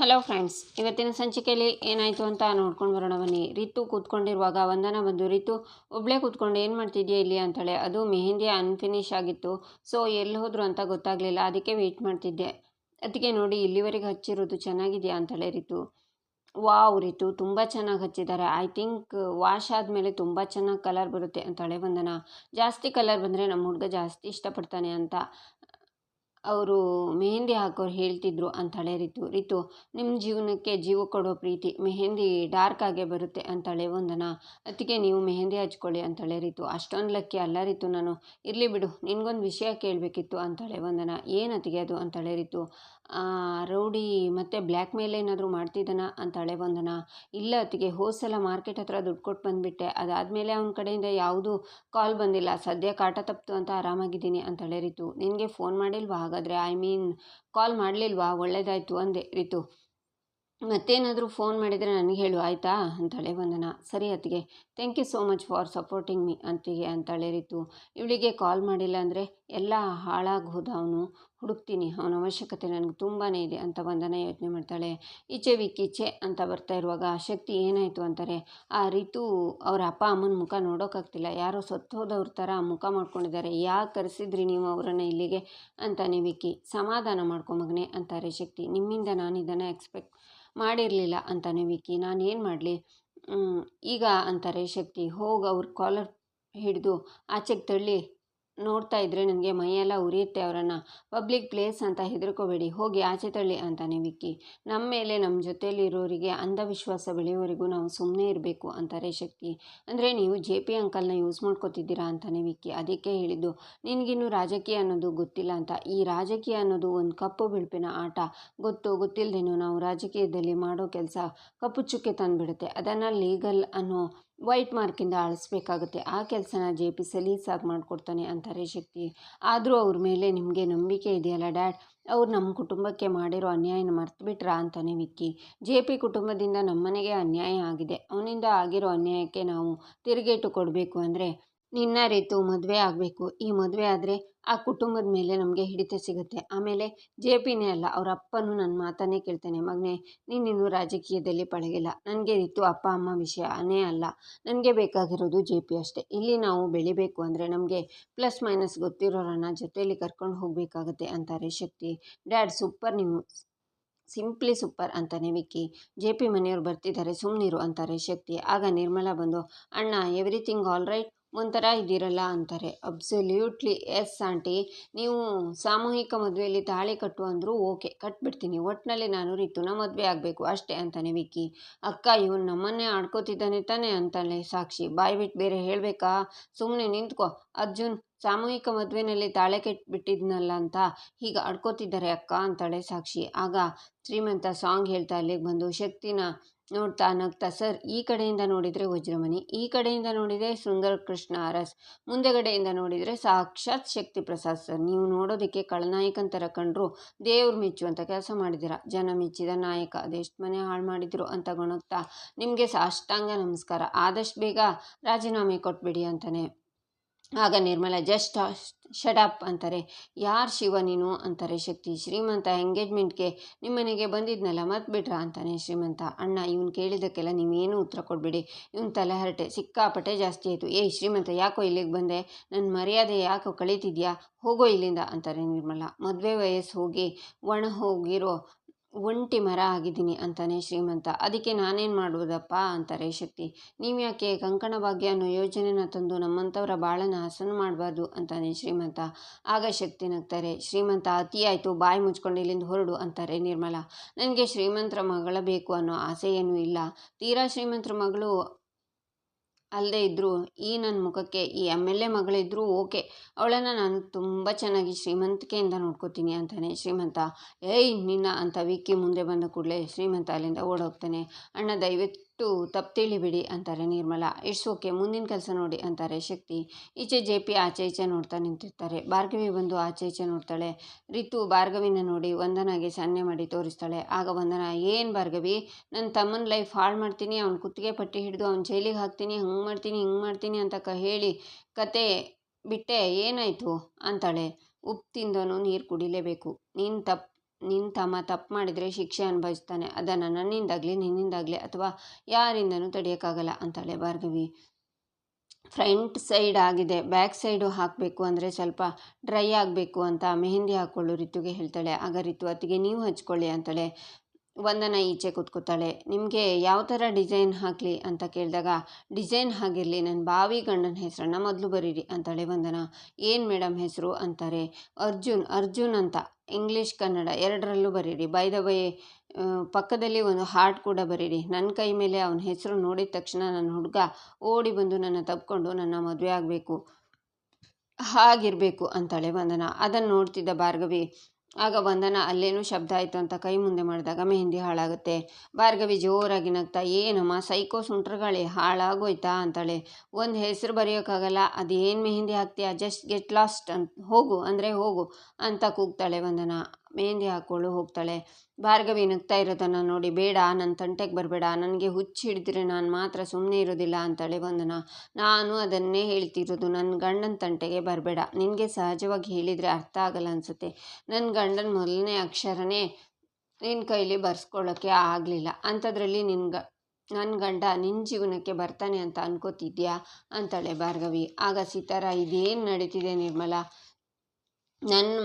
Hello friends ಇವತ್ತಿನ ಸಂಚಿಕೆಯಲ್ಲಿ ಏನಾಯಿತು ಅಂತ ನೋಡ್ಕೊಂಡು ಬರೋಣ ಬನ್ನಿ. ರಿತು ಕೂತ್ಕೊಂಡಿರುವಾಗ, ವಂದನ ಬಂದು, ರಿತು ಒಬ್ಬಳೇ ಕೂತ್ಕೊಂಡು ಏನು ಮಾಡ್ತಿದ್ಯಾ ಇಲ್ಲಿ? ಅಂತಾಳೆ ಅದು ಮೆಹಂದಿ ಅನ್ಫಿನಿಷ್ ಆಗಿತ್ತು. ಸೊ ಎಲ್ಲಿ ಹೋದ್ರು ಅಂತ ಗೊತ್ತಾಗಲಿಲ್ಲ. ಅದಕ್ಕೆ ವೆಯ್ಟ್ ಮಾಡ್ತಿದ್ದೆ. ಅದಕ್ಕೆ ನೋಡಿ, ಇಲ್ಲಿವರೆಗೆ ಹಚ್ಚಿರೋದು ಚೆನ್ನಾಗಿದೆಯಾ? ಅಂತಾಳೆ ರಿತು, ವಾವ್, ರಿತು, ತುಂಬ ಚೆನ್ನಾಗಿ ಹಚ್ಚಿದ್ದಾರೆ. ಐ ಥಿಂಕ್ ವಾಶ್ ಆದಮೇಲೆ ತುಂಬ ಚೆನ್ನಾಗಿ ಕಲರ್ ಬರುತ್ತೆ. ಅಂತಾಳೆ ವಂದನ, ಜಾಸ್ತಿ ಕಲರ್ ಬಂದರೆ ನಮ್ಮ ಹುಡುಗ ಜಾಸ್ತಿ ಇಷ್ಟಪಡ್ತಾನೆ ಅಂತ. ಅವರು ಮೆಹಂದಿ ಹಾಕೋರು ಹೇಳ್ತಿದ್ರು ಅಂತಾಳೆ ರಿತು. ರಿತು ನಿಮ್ಮ ಜೀವನಕ್ಕೆ ಜೀವ ಕೊಡೋ ಪ್ರೀತಿ, ಮೆಹಂದಿ ಡಾರ್ಕ್ ಆಗೇ ಬರುತ್ತೆ ಅಂತಾಳೆ ವಂದನ ಅದಕ್ಕೆ ನೀವು ಮೆಹಂದಿ ಹಚ್ಕೊಳ್ಳಿ ಅಂತಾಳೆ ರಿತು. ಅಷ್ಟೊಂದು ಲಕ್ಕಿ ಅಲ್ಲ ರಿತು ನಾನು. ಇರಲಿ ಬಿಡು, ನಿನಗೊಂದು ವಿಷಯ ಕೇಳಬೇಕಿತ್ತು ಅಂತಾಳೆ ವಂದನ ಏನು ಅತಿಗೆ ಅದು ಅಂತಾಳೆ ರಿತು. ರೌಡಿ ಮತ್ತು ಬ್ಲ್ಯಾಕ್ ಮೇಲ್ ಏನಾದರೂ ಮಾಡ್ತಿದ್ದಾನ ಅಂತಾಳೆ ವಂದನ ಇಲ್ಲ ಅತ್ತಿಗೆ ಹೋಸಲ ಮಾರ್ಕೆಟ್ ಹತ್ರ ದುಡ್ಡು ಕೊಟ್ಟು ಬಂದುಬಿಟ್ಟೆ. ಅದಾದಮೇಲೆ ಅವನ ಕಡೆಯಿಂದ ಯಾವುದೂ ಕಾಲ್ ಬಂದಿಲ್ಲ. ಸದ್ಯ ಕಾಟ ತಪ್ಪಿತು ಅಂತ ಆರಾಮಾಗಿದ್ದೀನಿ ಅಂತಾಳೆ ರಿತು. ನಿನಗೆ ಫೋನ್ ಮಾಡಿಲ್ವಾ ಹಾಗಾದರೆ ಐ ಮೀನ್ ಕಾಲ್ ಮಾಡಲಿಲ್ವಾ? ಒಳ್ಳೇದಾಯಿತು ಅಂದೆ, ರಿತು, ಮತ್ತೇನಾದರೂ ಫೋನ್ ಮಾಡಿದರೆ ನನಗೆ ಹೇಳು, ಆಯಿತಾ? ಅಂತಾಳೆ ವಂದನ. ಸರಿ ಅತ್ತಿಗೆ thank you so much for supporting me ಅಂತಿಗೆ ಅಂತಾಳೆ ರಿತು. ಇವಳಿಗೆ ಕಾಲ್ ಮಾಡಿಲ್ಲ ಅಂದರೆ ಎಲ್ಲ ಹಾಳಾಗಿ ಹೋದ ಅವನು ಹುಡುಕ್ತೀನಿ. ಅವನ ಅವಶ್ಯಕತೆ ನನಗೆ ತುಂಬಾ ಇದೆ ಅಂತ ವಂದನ ಯೋಚನೆ ಮಾಡ್ತಾಳೆ. ಈಚೆ ವಿಕ್ಕೀಚೆ ಅಂತ ಬರ್ತಾ ಇರುವಾಗ, ಶಕ್ತಿ ಏನಾಯಿತು? ಅಂತಾರೆ. ಆ ರಿತು ಅವರ ಅಪ್ಪ ಅಮ್ಮನ ಮುಖ ನೋಡೋಕ್ಕಾಗ್ತಿಲ್ಲ ಯಾರೋ ಸತ್ತೋದವ್ರ ಥರ ಮುಖ ಮಾಡ್ಕೊಂಡಿದ್ದಾರೆ. ಯಾಕೆ ಕರೆಸಿದ್ರಿ ನೀವು ಅವರನ್ನು ಇಲ್ಲಿಗೆ? ಅಂತಾನೆ ವಿಕ್ಕಿ ಸಮಾಧಾನ ಮಾಡ್ಕೊ ಮಗನೇ ಅಂತಾರೆ ಶಕ್ತಿ. ನಿಮ್ಮಿಂದ ನಾನು ಇದನ್ನು ಎಕ್ಸ್ಪೆಕ್ಟ್ ಮಾಡಿರಲಿಲ್ಲ ಅಂತಾನೆ ವಿಕ್ಕಿ ನಾನು ಏನು ಮಾಡಲಿ? ಈಗ ಅಂತಾರೆ ಶಕ್ತಿ. ಹೋಗಿ ಅವ್ರ ಕಾಲರ್ ಹಿಡಿದು ಆಚೆಗೆ ತಳ್ಳಿ. ನೋಡ್ತಾ ಇದ್ದರೆ ನನಗೆ ಮೈಯೆಲ್ಲ ಉರಿಯುತ್ತೆ ಅವರನ್ನು. ಪಬ್ಲಿಕ್ ಪ್ಲೇಸ್ ಅಂತ ಹೆದರ್ಕೋಬೇಡಿ. ಹೋಗಿ ಆಚೆ ತಳ್ಳಿ ಅಂತಾನೆ ವಿಕ್ಕಿ. ನಮ್ಮ ಮೇಲೆ ನಮ್ಮ ಜೊತೆಯಲ್ಲಿರೋರಿಗೆ ಅಂಧವಿಶ್ವಾಸ ಬೆಳೆಯುವವರೆಗೂ ನಾವು ಸುಮ್ಮನೆ ಇರಬೇಕು ಅಂತಾರೆ ಶಕ್ತಿ ಅಂದರೆ ನೀವು ಜೆ ಪಿ ಅಂಕಲ್ನ ಯೂಸ್ ಮಾಡ್ಕೋತಿದ್ದೀರಾ ಅಂತಾನೆ ವಿಕ್ಕಿ. ಅದಕ್ಕೆ ಹೇಳಿದ್ದು, ನಿನಗಿನ್ನು ರಾಜಕೀಯ ಅನ್ನೋದು ಗೊತ್ತಿಲ್ಲ ಅಂತ. ಈ ರಾಜಕೀಯ ಅನ್ನೋದು ಒಂದು ಕಪ್ಪು ಬಿಳುಪಿನ ಆಟ. ಗೊತ್ತು ಗೊತ್ತಿಲ್ಲದೇನೋ ನಾವು ರಾಜಕೀಯದಲ್ಲಿ ಮಾಡೋ ಕೆಲಸ ಕಪ್ಪು ಚುಕ್ಕೆ ತಂದುಬಿಡುತ್ತೆ. ಅದನ್ನು ಲೀಗಲ್ ಅನ್ನೋ ವೈಟ್ ಮಾರ್ಕಿಂದ ಅಳಿಸ್ಬೇಕಾಗುತ್ತೆ ಆ ಕೆಲಸನ ಜೆ ಪಿ ಸಲೀಸಾಗಿ ಮಾಡಿಕೊಡ್ತಾನೆ ಅಂತಾರೆ ಶಕ್ತಿ. ಆದರೂ ಅವ್ರ ಮೇಲೆ ನಿಮಗೆ ನಂಬಿಕೆ ಇದೆಯಲ್ಲ ಡ್ಯಾಡ್? ಅವ್ರು ನಮ್ಮ ಕುಟುಂಬಕ್ಕೆ ಮಾಡಿರೋ ಅನ್ಯಾಯನ ಮರ್ತು ಬಿಟ್ರಾ ಅಂತಾನೆ ವಿಕ್ಕಿ. ಜೆ ಪಿ ಕುಟುಂಬದಿಂದ ನಮ್ಮನೆಗೆ ಅನ್ಯಾಯ ಆಗಿದೆ. ಅವನಿಂದ ಆಗಿರೋ ಅನ್ಯಾಯಕ್ಕೆ ನಾವು ತಿರುಗೇಟು ಕೊಡಬೇಕು ಅಂದರೆ ನಿನ್ನ ರೀತು ಮದುವೆ ಆಗಬೇಕು. ಈ ಮದುವೆ ಆದರೆ ಆ ಕುಟುಂಬದ ಮೇಲೆ ನಮಗೆ ಹಿಡಿತ ಸಿಗುತ್ತೆ. ಆಮೇಲೆ ಜೆ ಪಿನೇ ಅಲ್ಲ, ಅವ್ರ ಅಪ್ಪನೂ ನನ್ನ ಮಾತನ್ನೇ ಕೇಳ್ತಾನೆ, ಮಗನೇ ನೀನಿನ್ನು ರಾಜಕೀಯದಲ್ಲಿ ಪಳಗಿಲ್ಲ. ನನಗೆ ರೀತು ಅಪ್ಪ, ಅಮ್ಮ ವಿಷಯ ಅನೇ ಅಲ್ಲ. ನನಗೆ ಬೇಕಾಗಿರೋದು ಜೆ ಪಿ ಅಷ್ಟೇ. ಇಲ್ಲಿ ನಾವು ಬೆಳಿಬೇಕು ಅಂದರೆ ನಮಗೆ ಪ್ಲಸ್ ಮೈನಸ್ ಗೊತ್ತಿರೋರನ್ನ ಜೊತೆಯಲ್ಲಿ ಕರ್ಕೊಂಡು ಹೋಗಬೇಕಾಗುತ್ತೆ ಅಂತಾರೆ ಶಕ್ತಿ. ಡ್ಯಾಡ್, ಸೂಪರ್ ನೀವು. ಸಿಂಪ್ಲಿ ಸೂಪರ್ ಅಂತಾನೆ ವಿಕ್ಕಿ. ಜೆ ಪಿ ಮನೆಯವರು ಬರ್ತಿದ್ದಾರೆ ಸುಮ್ಮನಿರು ಅಂತಾರೆ ಶಕ್ತಿ. ಆಗ ನಿರ್ಮಲಾ ಬಂದು, ಅಣ್ಣ, ಎವ್ರಿಥಿಂಗ್ ಆಲ್ ರೈಟ್? ಒಂಥರ ಇದ್ದೀರಲ್ಲ ಅಂತಾರೆ. ಅಬ್ಸಲ್ಯೂಟ್ಲಿ ಎಸ್ ಆಂಟಿ ನೀವು ಸಾಮೂಹಿಕ ಮದುವೆಯಲ್ಲಿ ತಾಳಿ ಕಟ್ಟು ಅಂದರೂ ಓಕೆ ಕಟ್ಬಿಡ್ತೀನಿ. ಒಟ್ಟಿನಲ್ಲಿ ನಾನು ರಿತುನ ಮದುವೆ ಆಗಬೇಕು ಅಷ್ಟೇ ಅಂತಾನೆ ವಿಕ್ಕಿ. ಅಕ್ಕ, ಇವನು ನಮ್ಮನ್ನೇ ಆಡ್ಕೋತಿದ್ದಾನೆ ತಾನೆ ಅಂತಾನೆ ಸಾಕ್ಷಿ. ಬಾಯಿ ಬಿಟ್ಟು ಬೇರೆ ಹೇಳಬೇಕಾ? ಸುಮ್ಮನೆ ನಿಂತ್ಕೋ. ಅರ್ಜುನ್ ಸಾಮೂಹಿಕ ಮದುವೆನಲ್ಲಿ ತಾಳೆ ಕೆಟ್ಬಿಟ್ಟಿದ್ನಲ್ಲ ಅಂತ ಹೀಗೆ ಅಡ್ಕೋತಿದ್ದಾರೆ ಅಕ್ಕ ಅಂತಾಳೆ ಸಾಕ್ಷಿ. ಆಗ ಶ್ರೀಮಂತ ಸಾಂಗ್ ಹೇಳ್ತಾ ಅಲ್ಲಿಗೆ ಬಂದು, ಶಕ್ತಿನ ನೋಡ್ತಾ ನಗ್ತಾ, ಸರ್, ಈ ಕಡೆಯಿಂದ ನೋಡಿದರೆ ವಜ್ರಮಣಿ, ಈ ಕಡೆಯಿಂದ ನೋಡಿದರೆ ಸುಂದರ ಕೃಷ್ಣ ಅರಸ್, ಮುಂದೆಗಡೆಯಿಂದ ನೋಡಿದರೆ ಸಾಕ್ಷಾತ್ ಶಕ್ತಿ ಪ್ರಸಾದ್ ಸರ್. ನೀವು ನೋಡೋದಕ್ಕೆ ಕಳನಾಯಕಂತರ ಕಂಡ್ರು ದೇವ್ರು ಅಂತ ಕೆಲಸ ಮಾಡಿದಿರ ಜನ ಮೆಚ್ಚಿದ ನಾಯಕ ಅದೆಷ್ಟು ಮನೆ ಹಾಳು ಮಾಡಿದ್ರು ಅಂತ ಗೊಣಗ್ತಾ, ನಿಮಗೆ ಸಾಷ್ಟಾಂಗ ನಮಸ್ಕಾರ. ಆದಷ್ಟು ಬೇಗ ರಾಜೀನಾಮೆ ಕೊಟ್ಬಿಡಿ ಅಂತಾನೆ. ಆಗ ನಿರ್ಮಲ, ಜಸ್ಟ್ ಶಡಪ್ ಅಂತಾರೆ. ಯಾರು ಶಿವ ನೀನು? ಅಂತಾರೆ ಶಕ್ತಿ. ಶ್ರೀಮಂತ ಎಂಗೇಜ್ಮೆಂಟ್ಗೆ ನಿಮ್ಮನೆಗೆ ಬಂದಿದ್ನಲ್ಲ ಮತ್ತೆ ಅಂತಾನೆ ಶ್ರೀಮಂತ. ಅಣ್ಣ, ಇವನು ಕೇಳಿದ್ದಕ್ಕೆಲ್ಲ ನೀವೇನು ಉತ್ತರ ಕೊಡಬೇಡಿ. ಇವನು ತಲೆ ಹರಟೆ, ಸಿಕ್ಕಾಪಟ್ಟೆ ಜಾಸ್ತಿ ಆಯಿತು. ಏಯ್, ಶ್ರೀಮಂತ, ಯಾಕೋ ಇಲ್ಲಿಗೆ ಬಂದೆ? ನನ್ನ ಮರ್ಯಾದೆ ಯಾಕೋ ಕಳೀತಿದ್ಯಾ? ಹೋಗೋ ಇಲ್ಲಿಂದ ಅಂತಾರೆ ನಿರ್ಮಲ. ಮದುವೆ ವಯಸ್ಸು ಹೋಗಿ ಒಣ ಹೋಗಿರೋ ಒಂಟಿ ಮರ ಆಗಿದ್ದೀನಿ ಅಂತಾನೆ ಶ್ರೀಮಂತ. ಅದಕ್ಕೆ ನಾನೇನು ಮಾಡುವುದಪ್ಪ ಅಂತಾರೆ ಶಕ್ತಿ. ನೀವು ಯಾಕೆ ಕಂಕಣ ಭಾಗ್ಯ ಅನ್ನೋ ಯೋಜನೆನ ತಂದು ನಮ್ಮಂಥವರ ಬಾಳನ ಹಸನು ಮಾಡಬಾರ್ದು ಅಂತಾನೆ ಶ್ರೀಮಂತ. ಆಗ ಶಕ್ತಿ ನಗ್ತಾರೆ. ಶ್ರೀಮಂತ, ಅತಿ ಆಯಿತು, ಬಾಯಿ ಮುಚ್ಕೊಂಡು ಇಲ್ಲಿಂದ ಹೊರಡು ಅಂತಾರೆ ನಿರ್ಮಲ. ನನಗೆ ಶ್ರೀಮಂತರ ಮಗಳ ಬೇಕು ಅನ್ನೋ ಆಸೆ ಏನೂ ಇಲ್ಲ. ತೀರಾ ಶ್ರೀಮಂತರ ಮಗಳು ಅಲ್ಲದೆ ಇದ್ದರೂ ಈ ನನ್ನ ಮುಖಕ್ಕೆ, ಈ ಎಂ ಎಲ್ ಎ ಮಗಳಿದ್ದರೂ ಓಕೆ. ಅವಳನ್ನು ನಾನು ತುಂಬ ಚೆನ್ನಾಗಿ ಶ್ರೀಮಂತಿಕೆಯಿಂದ ನೋಡ್ಕೋತೀನಿ ಅಂತಾನೆ. ಶ್ರೀಮಂತ, ಏಯ್, ನಿನ್ನ ಅಂತ ವಿಕ್ಕಿ ಮುಂದೆ ಬಂದ ಕೂಡಲೇ ಶ್ರೀಮಂತ ಅಲ್ಲಿಂದ ಓಡೋಗ್ತಾನೆ. ಅಣ್ಣ, ದಯವಿಟ್ಟು ತಪ್ಪು ತಿಳಿಬಿಡಿ ಅಂತಾರೆ ನಿರ್ಮಲ. ಇಟ್ಸ್ ಓಕೆ ಮುಂದಿನ ಕೆಲಸ ನೋಡಿ ಅಂತಾರೆ ಶಕ್ತಿ. ಈಚೆ ಜೆ ಪಿ ಆಚೆ ಈಚೆ ನೋಡ್ತಾ ನಿಂತಿರ್ತಾರೆ. ಭಾರ್ಗವಿ ಬಂದು ಆಚೆ ಈಚೆ ನೋಡ್ತಾಳೆ. ರಿತು ಭಾರ್ಗವಿನ ನೋಡಿ ವಂದನಾಗೆ ಸನ್ನೆ ಮಾಡಿ ತೋರಿಸ್ತಾಳೆ. ಆಗ ವಂದನ, ಏನು ಭಾರ್ಗವಿ? ನನ್ನ ತಮ್ಮನ ಲೈಫ್ ಹಾಳು ಮಾಡ್ತೀನಿ. ಅವ್ನ ಕುತ್ತಿಗೆ ಪಟ್ಟಿ ಹಿಡಿದು ಅವ್ನ ಜೈಲಿಗೆ ಹಾಕ್ತೀನಿ. ಹಂಗೆ ಮಾಡ್ತೀನಿ, ಹಿಂಗೆ ಮಾಡ್ತೀನಿ ಅಂತ ಕ ಹೇಳಿ ಕತೆ ಬಿಟ್ಟೆ ಏನಾಯಿತು? ಅಂತಾಳೆ. ಉಪ್ಪು ತಿಂದೋನು ನೀರು ಕುಡಿಲೇಬೇಕು. ನೀನು ತಪ್ಪು ನಿನ್ನ ತಮ್ಮ ತಪ್ಪು ಮಾಡಿದರೆ ಶಿಕ್ಷೆ ಅನುಭವಿಸ್ತಾನೆ. ಅದನ್ನು ನನ್ನಿಂದಾಗಲಿ, ನಿನ್ನಿಂದಾಗಲಿ ಅಥವಾ ಯಾರಿಂದನೂ ತಡೆಯೋಕ್ಕಾಗಲ್ಲ ಅಂತಾಳೆ ಭಾರ್ಗವಿ. ಫ್ರಂಟ್ ಸೈಡ್ ಆಗಿದೆ. ಬ್ಯಾಕ್ ಸೈಡು ಹಾಕಬೇಕು ಅಂದರೆ ಸ್ವಲ್ಪ ಡ್ರೈ ಆಗಬೇಕು ಅಂತ ಮೆಹಂದಿ ಹಾಕ್ಕೊಳ್ಳು ರಿತುಗೆ ಹೇಳ್ತಾಳೆ. ಆಗ ರಿತು, ಅತ್ತಿಗೆ ನೀವು ಹಚ್ಕೊಳ್ಳಿ ಅಂತಾಳೆ. ವಂದನ ಈಚೆ ಕೂತ್ಕೋತಾಳೆ ನಿಮಗೆ ಯಾವ ಥರ ಡಿಸೈನ್ ಹಾಕಲಿ ಅಂತ ಕೇಳಿದಾಗ, ಡಿಸೈನ್ ಹಾಗಿರಲಿ ನನ್ನ ಬಾವಿ ಗಂಡನ ಹೆಸರನ್ನು ಮೊದಲು ಬರೀರಿ ಅಂತಾಳೆ ವಂದನ ಏನು ಮೇಡಮ್ ಹೆಸರು ಅಂತಾರೆ. ಅರ್ಜುನ್ ಅರ್ಜುನ್ ಅಂತ. ಇಂಗ್ಲೀಷ್ ಕನ್ನಡ ಎರಡರಲ್ಲೂ ಬರೀರಿ. ಬೈ ದ ಬೈ ಪಕ್ಕದಲ್ಲಿ ಒಂದು ಹಾರ್ಟ್ ಕೂಡ ಬರೀರಿ. ನನ್ನ ಕೈ ಮೇಲೆ ಅವನ ಹೆಸರು ನೋಡಿದ ತಕ್ಷಣ ನನ್ನ ಹುಡುಗ ಓಡಿ ಬಂದು ನನ್ನ ತಪ್ಕೊಂಡು ನನ್ನ ಮದುವೆ ಆಗಬೇಕು, ಹಾಗಿರಬೇಕು ಅಂತಾಳೆ ವಂದನ. ಅದನ್ನು ನೋಡ್ತಿದ್ದ ಭಾರ್ಗವಿ ಆಗ ವಂದನ ಅಲ್ಲೇನೂ ಶಬ್ದ ಆಯಿತು ಅಂತ ಕೈ ಮುಂದೆ ಮಾಡಿದಾಗ ಮೆಹಂದಿ ಹಾಳಾಗುತ್ತೆ. ಭಾರ್ಗವಿ ಜೋರಾಗಿ ನಗ್ತಾ ಏನಮ್ಮ ಸೈಕೋ ಸುಂಟ್ರಗಳೇ, ಹಾಳಾಗೋಯ್ತಾ ಅಂತಾಳೆ. ಒಂದು ಹೆಸರು ಬರೆಯೋಕ್ಕಾಗಲ್ಲ, ಅದೇನು ಮೆಹಂದಿ ಹಾಕ್ತೀಯ? ಜಸ್ಟ್ ಗೆಟ್ ಲಾಸ್ಟ್ ಅಂತ ಹೋಗು, ಅಂದರೆ ಹೋಗು, ಅಂತ ಕೂಗ್ತಾಳೆ ವಂದನ. ಮೆಹಂದಿ ಹಾಕ್ಕೊಳ್ಳು ಹೋಗ್ತಾಳೆ ಭಾರ್ಗವಿ ನಗ್ತಾ ಇರೋದನ್ನು ನೋಡಿ ಬೇಡ ನನ್ನ ತಂಟೆಗೆ ಬರಬೇಡ ನನಗೆ ಹುಚ್ಚು ಹಿಡಿದ್ರೆ ನಾನು ಮಾತ್ರ ಸುಮ್ಮನೆ ಇರೋದಿಲ್ಲ ಅಂತಾಳೆ ವಂದನ. ನಾನು ಅದನ್ನೇ ಹೇಳ್ತಿರೋದು ನನ್ನ ಗಂಡನ ತಂಟೆಗೆ ಬರಬೇಡ. ನಿನಗೆ ಸಹಜವಾಗಿ ಹೇಳಿದರೆ ಅರ್ಥ ಆಗಲ್ಲ ಅನಿಸುತ್ತೆ. ನನ್ನ ಗಂಡನ ಮೊದಲನೇ ಅಕ್ಷರನೇ ನಿನ್ನ ಕೈಲಿ ಬರ್ಸ್ಕೊಳ್ಳೋಕ್ಕೆ ಆಗಲಿಲ್ಲ. ಅಂಥದ್ರಲ್ಲಿ ನಿನ್ನ ಗ ನನ್ನ ಗಂಡ ನಿನ್ನ ಜೀವನಕ್ಕೆ ಬರ್ತಾನೆ ಅಂತ ಅನ್ಕೋತಿದ್ಯಾ? ಅಂತಾಳೆ ಭಾರ್ಗವಿ. ಆಗ ಸೀತಾರ, ಇದೇನು ನಡೀತಿದೆ ನಿರ್ಮಲ? ನನ್ನ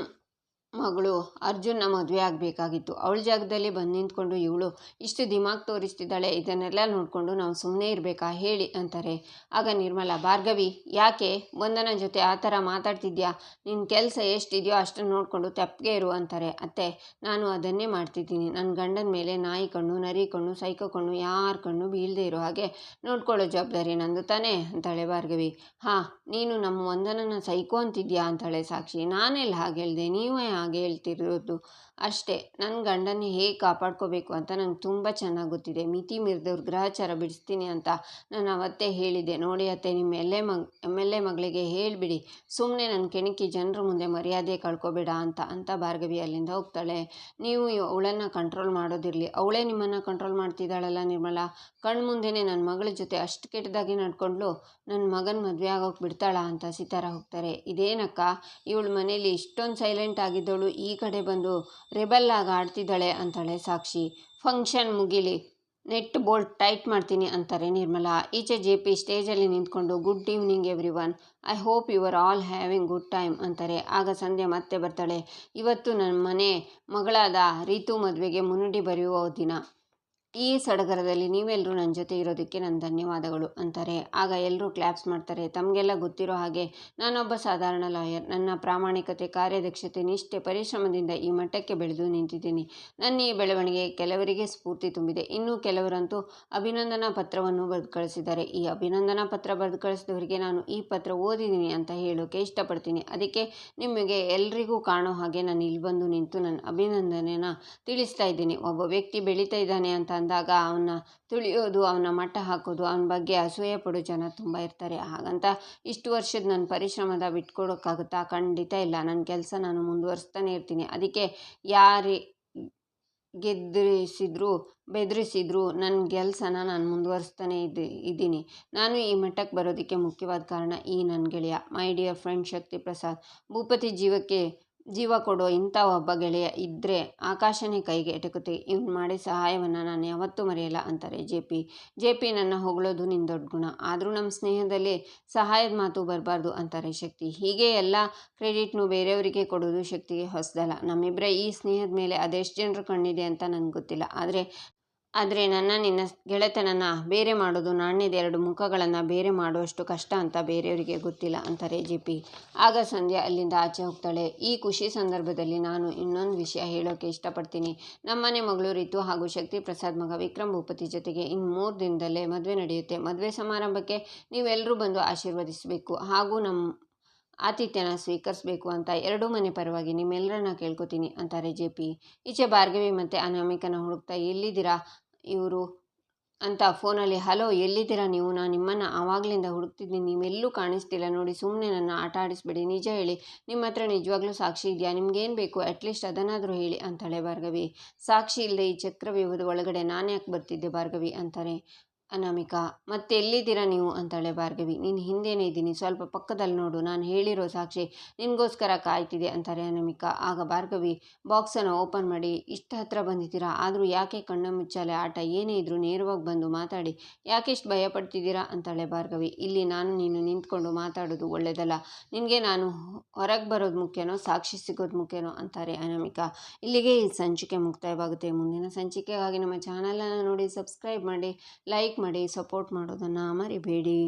ಮಗಳು ಅರ್ಜುನ್ನ ಮದುವೆ ಆಗಬೇಕಾಗಿತ್ತು. ಅವಳ ಜಾಗದಲ್ಲಿ ಬಂದು ನಿಂತ್ಕೊಂಡು ಇವಳು ಇಷ್ಟು ದಿಮಾಗ್ ತೋರಿಸ್ತಿದ್ದಾಳೆ, ಇದನ್ನೆಲ್ಲ ನೋಡಿಕೊಂಡು ನಾವು ಸುಮ್ಮನೆ ಇರಬೇಕಾ ಹೇಳಿ ಅಂತಾರೆ. ಆಗ ನಿರ್ಮಲಾ, ಭಾರ್ಗವಿ, ಯಾಕೆ ವಂದನ ಜೊತೆ ಆ ಥರ ಮಾತಾಡ್ತಿದ್ಯಾ? ನಿನ್ನ ಕೆಲಸ ಎಷ್ಟಿದೆಯೋ ಅಷ್ಟನ್ನು ನೋಡಿಕೊಂಡು ತಪ್ಪಿಗೆ ಇರು ಅಂತಾರೆ. ಅತ್ತೆ, ನಾನು ಅದನ್ನೇ ಮಾಡ್ತಿದ್ದೀನಿ. ನನ್ನ ಗಂಡನ ಮೇಲೆ ನಾಯಿ ಕಣ್ಣು, ನರಿ ಕಣ್ಣು, ಸೈಕೋ ಕಣ್ಣು, ಯಾರ ಕಣ್ಣು ಬೀಳದೆ ಇರೋ ಹಾಗೆ ನೋಡ್ಕೊಳ್ಳೋ ಜವಾಬ್ದಾರಿ ನಂದು ತಾನೇ ಅಂತಾಳೆ ಭಾರ್ಗವಿ. ಹಾಂ, ನೀನು ನಮ್ಮ ವಂದನನ ಸೈಕೋ ಅಂತಿದ್ಯಾ ಅಂತಾಳೆ ಸಾಕ್ಷಿ. ನಾನೆಲ್ಲ ಹಾಗೆ ಹೇಳಿದೆ. ನೀವೇ ಹಾಗೆ ಹೇಳ್ತಿರೋದು ಅಷ್ಟೇ ನನ್ನ ಗಂಡನ ಹೇಗೆ ಕಾಪಾಡ್ಕೋಬೇಕು ಅಂತ ನಂಗೆ ತುಂಬ ಚೆನ್ನಾಗಿ ಗೊತ್ತಿದೆ ಮಿತಿ ಮೀರಿದವ್ರ ಗ್ರಹಚಾರ ಬಿಡಿಸ್ತೀನಿ ಅಂತ ನಾನು ಅವತ್ತೇ ಹೇಳಿದ್ದೆ. ನೋಡಿ ಅತ್ತೆ ನಿಮ್ಮ ಎಲ್ ಎ ಮಗ್, ಎಂ ಎಲ್ ಎ ಮಗಳಿಗೆ ಹೇಳಿಬಿಡಿ. ಸುಮ್ಮನೆ ನನ್ನ ಕೆಣಕಿ ಜನರ ಮುಂದೆ ಮರ್ಯಾದೆ ಕಳ್ಕೊಬೇಡ ಅಂತ ಅಂತ ಭಾರ್ಗವಿ ಅಲ್ಲಿಂದ ಹೋಗ್ತಾಳೆ. ನೀವು ಅವಳನ್ನು ಕಂಟ್ರೋಲ್ ಮಾಡೋದಿರಲಿ. ಅವಳೇ ನಿಮ್ಮನ್ನು ಕಂಟ್ರೋಲ್ ಮಾಡ್ತಿದ್ದಾಳಲ್ಲ ನಿರ್ಮಲಾ? ಕಣ್ಮುಂದೆನೇ ನನ್ನ ಮಗಳ ಜೊತೆ ಅಷ್ಟು ಕೆಟ್ಟದಾಗಿ ನಡ್ಕೊಂಡ್ಲು ನನ್ನ ಮಗನ ಮದುವೆ ಆಗೋಕೆ ಬಿಡ್ತಾಳಾ ಅಂತ ಸಿತಾರ ಹೋಗ್ತಾರೆ. ಇದೇನಕ್ಕ? ಇವಳು ಮನೇಲಿ ಇಷ್ಟೊಂದು ಸೈಲೆಂಟ್ ಆಗಿದ್ದವಳು ಈ ಕಡೆ ಬಂದು ರೆಬಲ್ ಆಗಿ ಆಡ್ತಿದ್ದಾಳೆ ಅಂತಾಳೆ ಸಾಕ್ಷಿ. ಫಂಕ್ಷನ್ ಮುಗಿಲಿ. ನೆಟ್ ಬೋಲ್ಟ್ ಟೈಟ್ ಮಾಡ್ತೀನಿ ಅಂತಾರೆ ನಿರ್ಮಲಾ. ಈಚೆ ಜೆ ಪಿ ಸ್ಟೇಜಲ್ಲಿ ನಿಂತ್ಕೊಂಡು, good evening everyone I hope you are all having good time ಅಂತಾರೆ. ಆಗ ಸಂಧ್ಯಾ ಮತ್ತೆ ಬರ್ತಾಳೆ. ಇವತ್ತು ನನ್ನ ಮನೆ ಮಗಳಾದ ರೀತು ಮದುವೆಗೆ ಮುನ್ನುಡಿ ಬರೆಯುವ ದಿನ. ಈ ಸಡಗರದಲ್ಲಿ ನೀವೆಲ್ಲರೂ ನನ್ನ ಜೊತೆ ಇರೋದಕ್ಕೆ ನನ್ನ ಧನ್ಯವಾದಗಳು ಅಂತಾರೆ. ಆಗ ಎಲ್ಲರೂ ಕ್ಲ್ಯಾಪ್ಸ್ ಮಾಡ್ತಾರೆ. ತಮಗೆಲ್ಲ ಗೊತ್ತಿರೋ ಹಾಗೆ ನಾನೊಬ್ಬ ಸಾಧಾರಣ ಲಾಯರ್ ನನ್ನ ಪ್ರಾಮಾಣಿಕತೆ, ಕಾರ್ಯದಕ್ಷತೆ, ನಿಷ್ಠೆ, ಪರಿಶ್ರಮದಿಂದ ಈ ಮಟ್ಟಕ್ಕೆ ಬೆಳೆದು ನಿಂತಿದ್ದೀನಿ. ನನ್ನ ಈ ಬೆಳವಣಿಗೆ ಕೆಲವರಿಗೆ ಸ್ಫೂರ್ತಿ ತುಂಬಿದೆ. ಇನ್ನೂ ಕೆಲವರಂತೂ ಅಭಿನಂದನಾ ಪತ್ರವನ್ನು ಬರೆದು ಕಳಿಸಿದ್ದಾರೆ ಈ ಅಭಿನಂದನಾ ಪತ್ರ ಬರೆದು ಕಳಿಸಿದವರಿಗೆ ನಾನು ಈ ಪತ್ರ ಓದಿದ್ದೀನಿ ಅಂತ ಹೇಳೋಕೆ ಇಷ್ಟಪಡ್ತೀನಿ. ಅದಕ್ಕೆ ನಿಮಗೆ ಎಲ್ರಿಗೂ ಕಾಣೋ ಹಾಗೆ ನಾನು ಇಲ್ಲಿ ಬಂದು ನಿಂತು ನನ್ನ ಅಭಿನಂದನೆನ ತಿಳಿಸ್ತಾ ಇದ್ದೀನಿ. ಒಬ್ಬ ವ್ಯಕ್ತಿ ಬೆಳೀತಾ ಇದ್ದಾನೆ ಅಂತ ಅಂದಾಗ ಅವನ್ನ ತುಳಿಯೋದು, ಅವನ ಮಟ್ಟ ಹಾಕೋದು, ಅವನ ಬಗ್ಗೆ ಅಸೂಯೆ ಪಡೋ ಜನ ತುಂಬ ಇರ್ತಾರೆ. ಹಾಗಂತ ಇಷ್ಟು ವರ್ಷದ ನನ್ನ ಪರಿಶ್ರಮದ ಬಿಟ್ಕೊಡೋಕ್ಕಾಗುತ್ತಾ? ಖಂಡಿತ ಇಲ್ಲ. ನನ್ನ ಕೆಲಸ ನಾನು ಮುಂದುವರಿಸ್ತಾನೆ ಇರ್ತೀನಿ. ಅದಕ್ಕೆ ಯಾರೇ ಗೆದ್ರಿಸಿದ್ರು, ಬೆದರಿಸಿದ್ರು ನನ್ನ ಕೆಲಸನ ನಾನು ಮುಂದುವರಿಸ್ತಾನೆ ಇದ್ದಿ ಇದ್ದೀನಿ. ನಾನು ಈ ಮಟ್ಟಕ್ಕೆ ಬರೋದಕ್ಕೆ ಮುಖ್ಯವಾದ ಕಾರಣ ಈ ನನ್ನ ಗೆಳೆಯ. My dear friend Shakti Prasad Bhupathi ಜೀವಕ್ಕೆ ಜೀವ ಕೊಡೋ ಇಂಥ ಒಬ್ಬ ಗೆಳೆಯ ಇದ್ದರೆ ಆಕಾಶನೇ ಕೈಗೆ ಎಟಕುತ್ತೆ. ಇವ್ನು ಮಾಡಿ ಸಹಾಯವನ್ನು ನಾನು ಯಾವತ್ತೂ ಮರೆಯಲ್ಲ ಅಂತಾರೆ ಜೆ ಪಿ. ಜೆ ಪಿ ನನ್ನ ಹೊಗಳೋದು ನಿನ್ನ ದೊಡ್ಡ ಗುಣ. ಆದರೂ ನಮ್ಮ ಸ್ನೇಹದಲ್ಲಿ ಸಹಾಯದ ಮಾತು ಬರಬಾರ್ದು ಅಂತಾರೆ ಶಕ್ತಿ. ಹೀಗೆ ಎಲ್ಲ ಕ್ರೆಡಿಟ್ನು ಬೇರೆಯವರಿಗೆ ಕೊಡೋದು ಶಕ್ತಿಗೆ ಹೊಸದಲ್ಲ. ನಮ್ಮಿಬ್ಬರ ಈ ಸ್ನೇಹದ ಮೇಲೆ ಅದೆಷ್ಟು ಜನರು ಕಣ್ಣಿದೆ ಅಂತ ನನಗೆ ಗೊತ್ತಿಲ್ಲ. ಆದರೆ ಆದರೆ ನನ್ನ ನಿನ್ನ ಗೆಳೆತನನ ಬೇರೆ ಮಾಡೋದು, ನಾಣ್ಯದ ಎರಡು ಮುಖಗಳನ್ನು ಬೇರೆ ಮಾಡುವಷ್ಟು ಕಷ್ಟ ಅಂತ ಬೇರೆಯವರಿಗೆ ಗೊತ್ತಿಲ್ಲ ಅಂತಾರೆ ಜೆ ಪಿ. ಆಗ ಸಂಧ್ಯಾ ಅಲ್ಲಿಂದ ಆಚೆ ಹೋಗ್ತಾಳೆ. ಈ ಖುಷಿ ಸಂದರ್ಭದಲ್ಲಿ ನಾನು ಇನ್ನೊಂದು ವಿಷಯ ಹೇಳೋಕ್ಕೆ ಇಷ್ಟಪಡ್ತೀನಿ. ನಮ್ಮನೆ ಮಗಳು ರಿತು ಹಾಗೂ ಶಕ್ತಿ ಪ್ರಸಾದ್ ಮಗ ವಿಕ್ರಮ್ ಭೂಪತಿ ಜೊತೆಗೆ ಇನ್ನು ಮೂರು ದಿನದಲ್ಲೇ ಮದುವೆ ನಡೆಯುತ್ತೆ. ಮದುವೆ ಸಮಾರಂಭಕ್ಕೆ ನೀವೆಲ್ಲರೂ ಬಂದು ಆಶೀರ್ವದಿಸಬೇಕು ಹಾಗೂ ನಮ್ಮ ಆತಿಥ್ಯನ ಸ್ವೀಕರಿಸಬೇಕು ಅಂತ ಎರಡೂ ಮನೆ ಪರವಾಗಿ ನಿಮ್ಮೆಲ್ಲರನ್ನ ಕೇಳ್ಕೊತೀನಿ ಅಂತಾರೆ ಜೆ ಪಿ. ಈಚೆ ಭಾರ್ಗವಿ ಮತ್ತು ಅನಾಮಿಕನ ಹುಡುಕ್ತಾ, ಎಲ್ಲಿದ್ದೀರಾ? ಇವರು ಅಂತ ಫೋನಲ್ಲಿ, ಹಲೋ, ಎಲ್ಲಿದ್ದೀರಾ ನೀವು? ನಾನು ನಿಮ್ಮನ್ನು ಆವಾಗಲಿಂದ ಹುಡುಕ್ತಿದ್ದೀನಿ. ನೀವೆಲ್ಲೂ ಕಾಣಿಸ್ತಿಲ್ಲ. ನೋಡಿ ಸುಮ್ಮನೆ ನನ್ನ ಆಟ ಆಡಿಸ್ಬೇಡಿ. ನಿಜ ಹೇಳಿ ನಿಮ್ಮ ಹತ್ರ ನಿಜವಾಗ್ಲೂ ಸಾಕ್ಷಿ ಇದೆಯಾ? ನಿಮ್ಗೇನು ಬೇಕು? ಅಟ್ಲೀಸ್ಟ್ ಅದನ್ನಾದರೂ ಹೇಳಿ, ಅಂತಾಳೆ ಭಾರ್ಗವಿ. ಸಾಕ್ಷಿ ಇಲ್ಲದೆ ಈ ಚಕ್ರವ್ಯೂಹದ ಒಳಗಡೆ ನಾನು ಯಾಕೆ ಬರ್ತಿದ್ದೆ ಭಾರ್ಗವಿ? ಅಂತಾರೆ. ಅನಾಮಿಕಾ. ಮತ್ತೆ ಎಲ್ಲಿದ್ದೀರಾ ನೀವು ಅಂತಾಳೆ ಭಾರ್ಗವಿ, ನೀನು ಹಿಂದೇನೇ ಇದ್ದೀನಿ, ಸ್ವಲ್ಪ ಪಕ್ಕದಲ್ಲಿ ನೋಡು, ನಾನು ಹೇಳಿರೋ ಸಾಕ್ಷಿ ನಿನಗೋಸ್ಕರ ಕಾಯ್ತಿದೆ ಅಂತಾರೆ ಅನಾಮಿಕಾ. ಆಗ ಭಾರ್ಗವಿ ಬಾಕ್ಸನ್ನು ಓಪನ್ ಮಾಡಿ, ಇಷ್ಟು ಹತ್ರ ಬಂದಿದ್ದೀರಾ? ಆದರೂ ಯಾಕೆ ಕಣ್ಣ ಮುಚ್ಚಾಲೆ ಆಟ? ಏನೇ ಇದ್ರು ನೇರವಾಗಿ ಬಂದು ಮಾತಾಡಿ. ಯಾಕೆ ಇಷ್ಟು ಭಯ ಪಡ್ತಿದ್ದೀರಾ ಅಂತಾಳೆ ಭಾರ್ಗವಿ. ಇಲ್ಲಿ ನಾನು ನೀನು ನಿಂತ್ಕೊಂಡು ಮಾತಾಡೋದು ಒಳ್ಳೇದಲ್ಲ. ನಿನಗೆ ನಾನು ಹೊರಗೆ ಬರೋದು ಮುಖ್ಯನೋ, ಸಾಕ್ಷಿ ಸಿಗೋದು ಮುಖ್ಯನೋ? ಅಂತಾರೆ ಅನಾಮಿಕಾ. ಇಲ್ಲಿಗೆ ಈ ಸಂಚಿಕೆ ಮುಕ್ತಾಯವಾಗುತ್ತೆ. ಮುಂದಿನ ಸಂಚಿಕೆಗಾಗಿ ನಮ್ಮ ಚಾನಲನ್ನು ನೋಡಿ ಸಬ್ಸ್ಕ್ರೈಬ್ ಮಾಡಿ ಲೈಕ್ ಮಾಡಿ ಸಪೋರ್ಟ್ ಮಾಡೋದನ್ನು ಮರಿಬೇಡಿ.